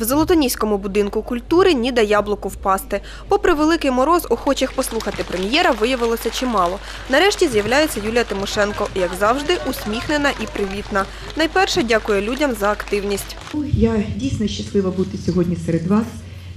В Золотоніському будинку культури ніде яблуку впасти. Попри великий мороз, охочих послухати прем'єра виявилося чимало. Нарешті з'являється Юлія Тимошенко, як завжди, усміхнена і привітна. Найперше дякує людям за активність. Я дійсно щаслива бути сьогодні серед вас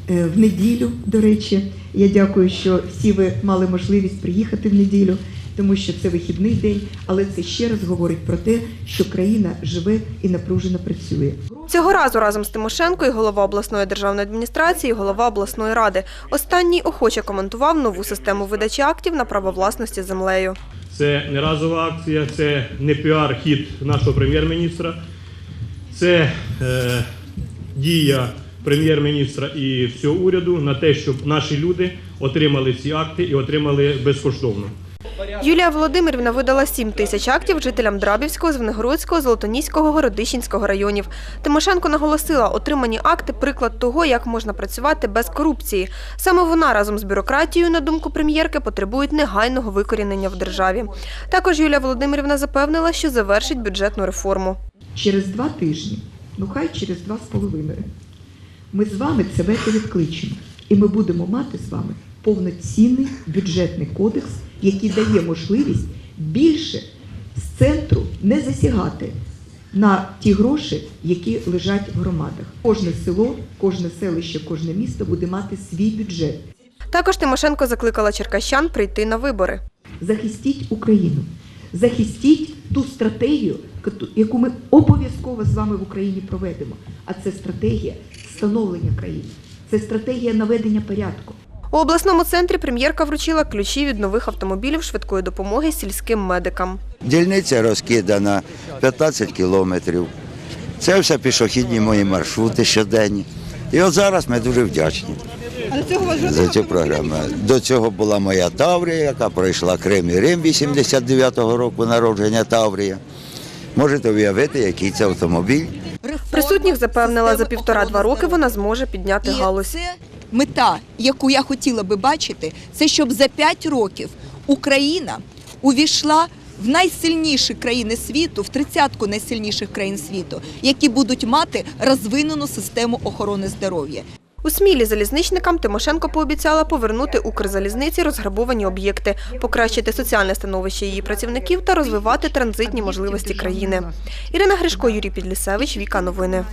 е, в неділю. До речі, я дякую, що всі ви мали можливість приїхати в неділю, тому що це вихідний день, але це ще раз говорить про те, що країна живе і напружено працює. Цього разу разом з Тимошенко і голова обласної державної адміністрації, і голова обласної ради. Останній охоче коментував нову систему видачі актів на право власності землею. Це не разова акція, це не піар-хід нашого прем'єр-міністра, це е, дія прем'єр-міністра і всього уряду на те, щоб наші люди отримали ці акти і отримали безкоштовно. Юлія Володимирівна видала 7 тисяч актів жителям Драбівського, Звенигородського, Золотоніського, Городищенського районів. Тимошенко наголосила, отримані акти – приклад того, як можна працювати без корупції. Саме вона разом з бюрократією, на думку прем'єрки, потребують негайного викорінення в державі. Також Юлія Володимирівна запевнила, що завершить бюджетну реформу. Через два тижні, ну хай через два з половиною, ми з вами це вето відкличемо. І ми будемо мати з вами повноцінний бюджетний кодекс, який дає можливість більше з центру не засягати на ті гроші, які лежать в громадах. Кожне село, кожне селище, кожне місто буде мати свій бюджет. Також Тимошенко закликала черкащан прийти на вибори. Захистіть Україну, захистіть ту стратегію, яку ми обов'язково з вами в Україні проведемо. А це стратегія становлення країни, це стратегія наведення порядку. У обласному центрі прем'єрка вручила ключі від нових автомобілів швидкої допомоги сільським медикам. Дільниця розкидана 15 кілометрів. Це все пішохідні мої маршрути щоденні. І от зараз ми дуже вдячні за цю програму. До цього була моя Таврія, яка пройшла Крим і Рим 89-го року народження Таврія. Можете уявити, який це автомобіль. Присутніх запевнила, за півтора-два роки вона зможе підняти галузь. Мета, яку я хотіла би бачити, це щоб за 5 років Україна увійшла в найсильніші країни світу, в тридцятку найсильніших країн світу, які будуть мати розвинену систему охорони здоров'я. У Смілі залізничникам Тимошенко пообіцяла повернути Укрзалізниці розграбовані об'єкти, покращити соціальне становище її працівників та розвивати транзитні можливості країни. Ірина Гришко, Юрій Підлісевич, Віка Новини.